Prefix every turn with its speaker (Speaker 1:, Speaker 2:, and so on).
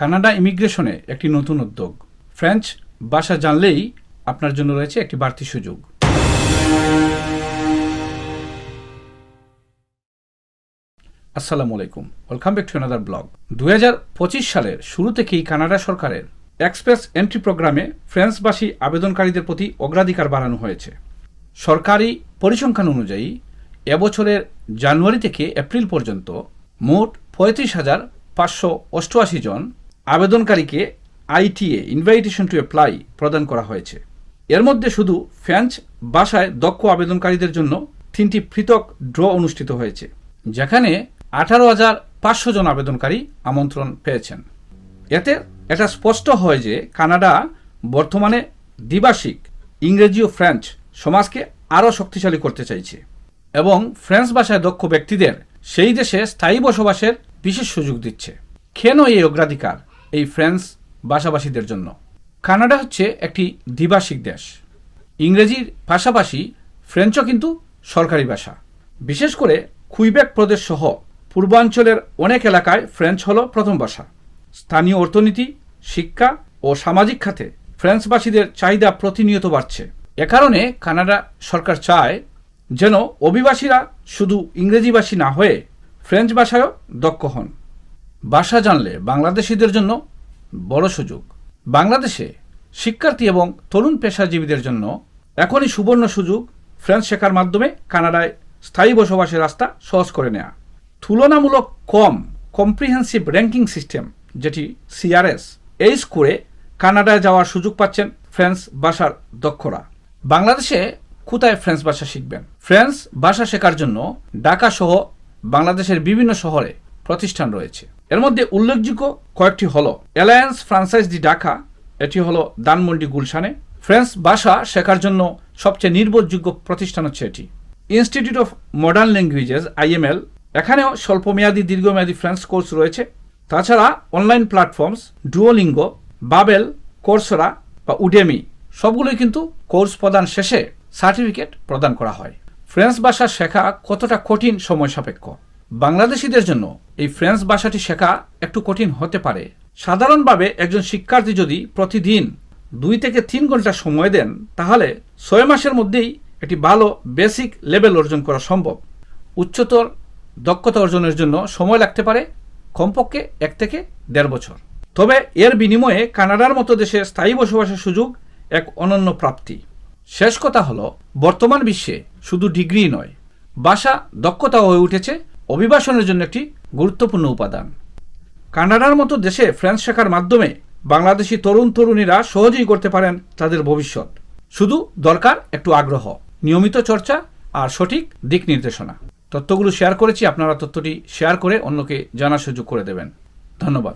Speaker 1: Canada ইমিগ্রেশনে একটি নতুন উদ্যোগ। ফ্রেঞ্চ ভাষা জানলেই আপনার জন্য রয়েছে একটি বাড়তি সুযোগ। আসসালামু আলাইকুম। Welcome back to another blog. দু হাজার পঁচিশ সালের শুরু থেকেই কানাডা সরকারের এক্সপ্রেস এন্ট্রি প্রোগ্রামে ফ্রেঞ্চভাষী আবেদনকারীদের প্রতি অগ্রাধিকার বাড়ানো হয়েছে। সরকারি পরিসংখ্যান অনুযায়ী, এবছরের জানুয়ারি থেকে এপ্রিল পর্যন্ত মোট পঁয়ত্রিশ হাজার পাঁচশো অষ্টআশি জন আবেদনকারীকে আইটিএ ইনভাইটেশন টু অ্যাপ্লাই প্রদান করা হয়েছে। এর মধ্যে শুধু ফ্রেঞ্চ ভাষায় দক্ষ আবেদনকারীদের জন্য তিনটি পৃথক ড্র অনুষ্ঠিত হয়েছে, যেখানে আঠারো হাজার পাঁচশো জন আবেদনকারী আমন্ত্রণ পেয়েছেন। এতে এটা স্পষ্ট হয় যে কানাডা বর্তমানে দ্বিভাষিক ইংরেজি ও ফ্রেঞ্চ সমাজকে আরও শক্তিশালী করতে চাইছে এবং ফ্রেঞ্চ ভাষায় দক্ষ ব্যক্তিদের সেই দেশে স্থায়ী বসবাসের বিশেষ সুযোগ দিচ্ছে। কেন এই অগ্রাধিকার? এই ফ্রেঞ্চ ভাষাভাষীদের জন্য। কানাডা হচ্ছে একটি দ্বিভাষিক দেশ। ইংরেজির পাশাপাশি ফ্রেঞ্চও কিন্তু সরকারি ভাষা। বিশেষ করে কুইবেক প্রদেশ সহ পূর্বাঞ্চলের অনেক এলাকায় ফ্রেঞ্চ হল প্রথম ভাষা। স্থানীয় অর্থনীতি, শিক্ষা ও সামাজিক খাতে ফ্রেঞ্চভাষীদের চাহিদা প্রতিনিয়ত বাড়ছে। এ কারণে কানাডা সরকার চায় যেন অভিবাসীরা শুধু ইংরেজিভাষী না হয়ে ফ্রেঞ্চ ভাষায়ও দক্ষ হন। ভাষা জানলে বাংলাদেশিদের জন্য বড় সুযোগ। বাংলাদেশে শিক্ষার্থী এবং তরুণ পেশাজীবীদের জন্য এখনই সুবর্ণ সুযোগ ফ্রেঞ্চ শেখার মাধ্যমে কানাডায় স্থায়ী বসবাসের রাস্তা সহজ করে নেওয়া তুলনামূলক কম কম্প্রিহেন্সিভ র্যাঙ্কিং সিস্টেম যেটি সিআরএস এই স্কোরে কানাডায় যাওয়ার সুযোগ পাচ্ছেন ফ্রেঞ্চ ভাষার দক্ষরা। বাংলাদেশে কোথায় ফ্রেঞ্চ ভাষা শিখবেন? ফ্রেঞ্চ ভাষা শেখার জন্য ঢাকা সহ বাংলাদেশের বিভিন্ন শহরে প্রতিষ্ঠান রয়েছে। এর মধ্যে উল্লেখযোগ্য কয়েকটি হল অ্যালায়েন্স ফ্রান্সাইজ দি ঢাকা এটি হলো দানমন্ডি গুলশানে। ফ্রেঞ্চ ভাষা শেখার জন্য সবচেয়ে নির্ভরযোগ্য প্রতিষ্ঠান হচ্ছে এটি। Institute of modern languages IML এখানেও স্বল্পমেয়াদী, দীর্ঘমেয়াদী ফ্রেঞ্চ কোর্স রয়েছে। তাছাড়া online platforms Duolingo Babbel Coursera বা উডেমি সবগুলোই কিন্তু কোর্স প্রদান শেষে সার্টিফিকেট প্রদান করা হয়। ফ্রেঞ্চ ভাষা শেখা কতটা কঠিন সময় সাপেক্ষ? বাংলাদেশিদের জন্য এই ফ্রেঞ্চ ভাষাটি শেখা একটু কঠিন হতে পারে। সাধারণভাবে একজন শিক্ষার্থী যদি প্রতিদিন দুই থেকে তিন ঘণ্টা সময় দেন, তাহলে ছয় মাসের মধ্যেই একটি ভালো বেসিক লেভেল অর্জন করা সম্ভব। উচ্চতর দক্ষতা অর্জনের জন্য সময় লাগতে পারে, কমপক্ষে এক থেকে দেড় বছর। তবে এর বিনিময়ে কানাডার মতো দেশে স্থায়ী বসবাসের সুযোগ এক অনন্য প্রাপ্তি। শেষ কথা হলো, বর্তমান বিশ্বে শুধু ডিগ্রি নয়, ভাষা দক্ষতা হয়ে উঠেছে অভিবাসনের জন্য একটি গুরুত্বপূর্ণ উপাদান। কানাডার মতো দেশে ফ্রেঞ্চ শেখার মাধ্যমে বাংলাদেশি তরুণ তরুণীরা সহজেই করতে পারেন তাদের ভবিষ্যৎ। শুধু দরকার একটু আগ্রহ, নিয়মিত চর্চা আর সঠিক দিক নির্দেশনা। তথ্যগুলো শেয়ার করেছি, আপনারা তথ্যটি শেয়ার করে অন্যকে জানার সুযোগ করে দেবেন। ধন্যবাদ।